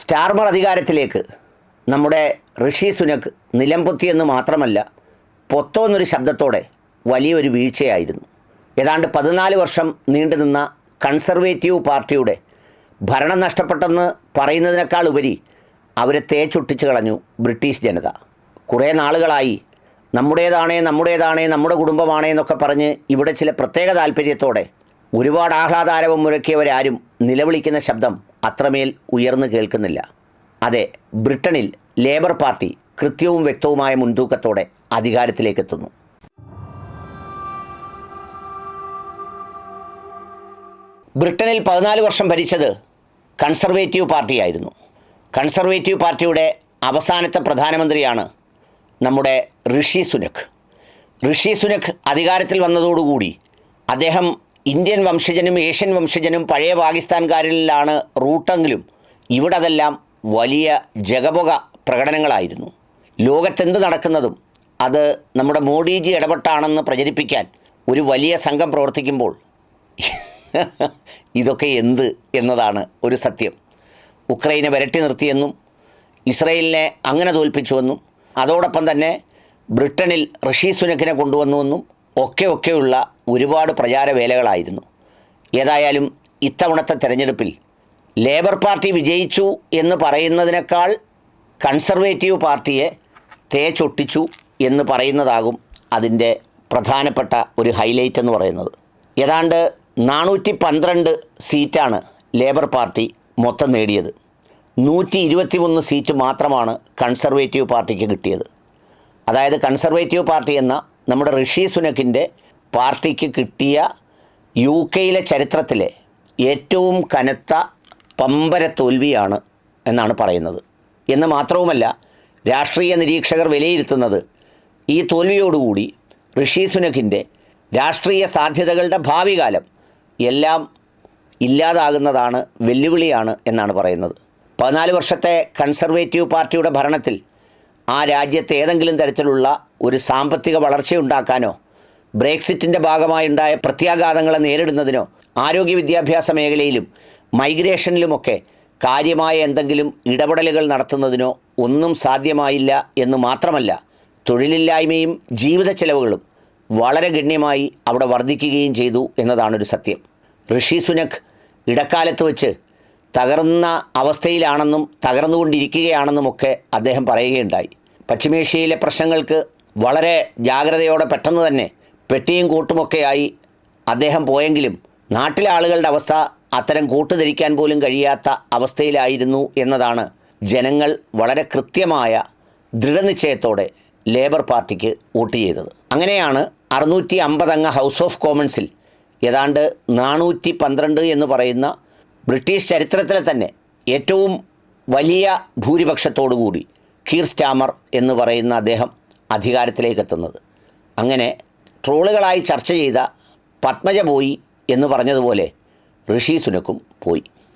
Starmer അധികാരത്തിലേക്ക് നമ്മുടെ ഋഷി സുനക് നിലംപൊത്തിയെന്ന് മാത്രമല്ല പൊത്തോന്നൊരു ശബ്ദത്തോടെ വലിയൊരു വീഴ്ചയായിരുന്നു. ഏതാണ്ട് പതിനാല് വർഷം നീണ്ടുനിന്ന കൺസർവേറ്റീവ് പാർട്ടിയുടെ ഭരണം നഷ്ടപ്പെട്ടെന്ന് പറയുന്നതിനേക്കാൾ ഉപരി അവരെ തേച്ചൊട്ടിച്ച് കളഞ്ഞു ബ്രിട്ടീഷ് ജനത. കുറേ നാളുകളായി നമ്മുടേതാണേ നമ്മുടേതാണേ നമ്മുടെ കുടുംബമാണേ എന്നൊക്കെ പറഞ്ഞ് ഇവിടെ ചില പ്രത്യേക താല്പര്യത്തോടെ ഒരുപാട് ആഹ്ലാദാരവം മുഴക്കിയവരാരും നിലവിളിക്കുന്ന ശബ്ദം അത്രമേൽ ഉയർന്നു കേൾക്കുന്നില്ല. അതെ ബ്രിട്ടനിൽ ലേബർ പാർട്ടി കൃത്യവും വ്യക്തവുമായ മുൻതൂക്കത്തോടെ അധികാരത്തിലേക്കെത്തുന്നു. ബ്രിട്ടനിൽ പതിനാല് വർഷം ഭരിച്ചത് കൺസർവേറ്റീവ് പാർട്ടിയായിരുന്നു. കൺസർവേറ്റീവ് പാർട്ടിയുടെ അവസാനത്തെ പ്രധാനമന്ത്രിയാണ് നമ്മുടെ ഋഷി സുനക് ഋഷി സുനക് അധികാരത്തിൽ വന്നതോടുകൂടി അദ്ദേഹം ഇന്ത്യൻ വംശജനും ഏഷ്യൻ വംശജനും പഴയ പാകിസ്ഥാൻകാരിലാണ് റൂട്ടെങ്കിലും ഇവിടെ അതെല്ലാം വലിയ ജഗപുക പ്രകടനങ്ങളായിരുന്നു. ലോകത്തെന്ത് നടക്കുന്നതും അത് നമ്മുടെ മോഡിജി ഇടപെട്ടാണെന്ന് പ്രചരിപ്പിക്കാൻ ഒരു വലിയ സംഘം പ്രവർത്തിക്കുമ്പോൾ ഇതൊക്കെ എന്ത് എന്നതാണ് ഒരു സത്യം. ഉക്രൈനെ വരട്ടി നിർത്തിയെന്നും ഇസ്രയേലിനെ അങ്ങനെ തോൽപ്പിച്ചുവെന്നും അതോടൊപ്പം തന്നെ ബ്രിട്ടനിൽ ഋഷി സുനക്കിനെ കൊണ്ടുവന്നുവെന്നും ഒക്കെ ഒക്കെയുള്ള ഒരുപാട് പ്രചാരവേലകളായിരുന്നു ഏതായാലും ഇത്തവണത്തെ തെരഞ്ഞെടുപ്പിൽ ലേബർ പാർട്ടി വിജയിച്ചു എന്ന് പറയുന്നതിനേക്കാൾ കൺസർവേറ്റീവ് പാർട്ടിയെ തേച്ചൊട്ടിച്ചു എന്ന് പറയുന്നതാകും അതിന്റെ പ്രധാനപ്പെട്ട ഒരു ഹൈലൈറ്റ് എന്ന് പറയുന്നത്. ഏതാണ്ട് നാനൂറ്റി പന്ത്രണ്ട് സീറ്റാണ് ലേബർ പാർട്ടി മൊത്തം നേടിയത്. നൂറ്റി ഇരുപത്തി മൂന്ന് സീറ്റ് മാത്രമാണ് കൺസർവേറ്റീവ് പാർട്ടിക്ക് കിട്ടിയത്. അതായത് കൺസർവേറ്റീവ് പാർട്ടി എന്ന നമ്മുടെ ഋഷി സുനക്കിന്റെ പാർട്ടിക്ക് കിട്ടിയ യു കെയിലെ ചരിത്രത്തിലെ ഏറ്റവും കനത്ത പമ്പര തോൽവിയാണ് എന്നാണ് പറയുന്നത്. എന്ന് മാത്രവുമല്ല രാഷ്ട്രീയ നിരീക്ഷകർ വിലയിരുത്തുന്നത് ഈ തോൽവിയോടുകൂടി ഋഷി സുനക്കിന്റെ രാഷ്ട്രീയ സാധ്യതകളുടെ ഭാവി കാലം എല്ലാം ഇല്ലാതാകുന്നതാണ് വെല്ലുവിളിയാണ് എന്നാണ് പറയുന്നത്. പതിനാല് വർഷത്തെ കൺസർവേറ്റീവ് പാർട്ടിയുടെ ഭരണത്തിൽ ആ രാജ്യത്ത് ഏതെങ്കിലും തരത്തിലുള്ള ഒരു സാമ്പത്തിക വളർച്ചയുണ്ടാക്കാനോ ബ്രേക്സിറ്റിന്റെ ഭാഗമായുണ്ടായ പ്രത്യാഘാതങ്ങളെ നേരിടുന്നതിനോ ആരോഗ്യ വിദ്യാഭ്യാസ മേഖലയിലും മൈഗ്രേഷനിലുമൊക്കെ കാര്യമായ എന്തെങ്കിലും ഇടപെടലുകൾ നടത്തുന്നതിനോ ഒന്നും സാധ്യമായില്ല എന്ന് മാത്രമല്ല തൊഴിലില്ലായ്മയും ജീവിത ചെലവുകളും വളരെ ഗണ്യമായി അവിടെ വർദ്ധിക്കുകയും ചെയ്തു എന്നതാണൊരു സത്യം. ഋഷി സുനക് ഇടക്കാലത്ത് വെച്ച് തകർന്ന അവസ്ഥയിലാണെന്നും തകർന്നുകൊണ്ടിരിക്കുകയാണെന്നുമൊക്കെ അദ്ദേഹം പറയുകയുണ്ടായി. പശ്ചിമേഷ്യയിലെ പ്രശ്നങ്ങൾക്ക് വളരെ ജാഗ്രതയോടെ പെട്ടെന്ന് തന്നെ പെട്ടിയും കൂട്ടുമൊക്കെയായി അദ്ദേഹം പോയെങ്കിലും നാട്ടിലെ ആളുകളുടെ അവസ്ഥ അത്തരം കൂട്ടുധരിക്കാൻ പോലും കഴിയാത്ത അവസ്ഥയിലായിരുന്നു എന്നതാണ് ജനങ്ങൾ വളരെ കൃത്യമായ ദൃഢനിശ്ചയത്തോടെ ലേബർ പാർട്ടിക്ക് വോട്ട് ചെയ്തത്. അങ്ങനെയാണ് അറുന്നൂറ്റി അമ്പതംഗ ഹൗസ് ഓഫ് കോമൺസിൽ ഏതാണ്ട് നാനൂറ്റി പന്ത്രണ്ട് എന്ന് പറയുന്ന ബ്രിട്ടീഷ് ചരിത്രത്തിലെ തന്നെ ഏറ്റവും വലിയ ഭൂരിപക്ഷത്തോടുകൂടി കീർ സ്റ്റാമർ എന്ന് പറയുന്ന അദ്ദേഹം അധികാരത്തിലേക്ക് എത്തുന്നത് അങ്ങനെ ട്രോളുകളായി ചർച്ച ചെയ്ത പത്മജ പോയി എന്ന് പറഞ്ഞതുപോലെ ഋഷി സുനക്കും പോയി.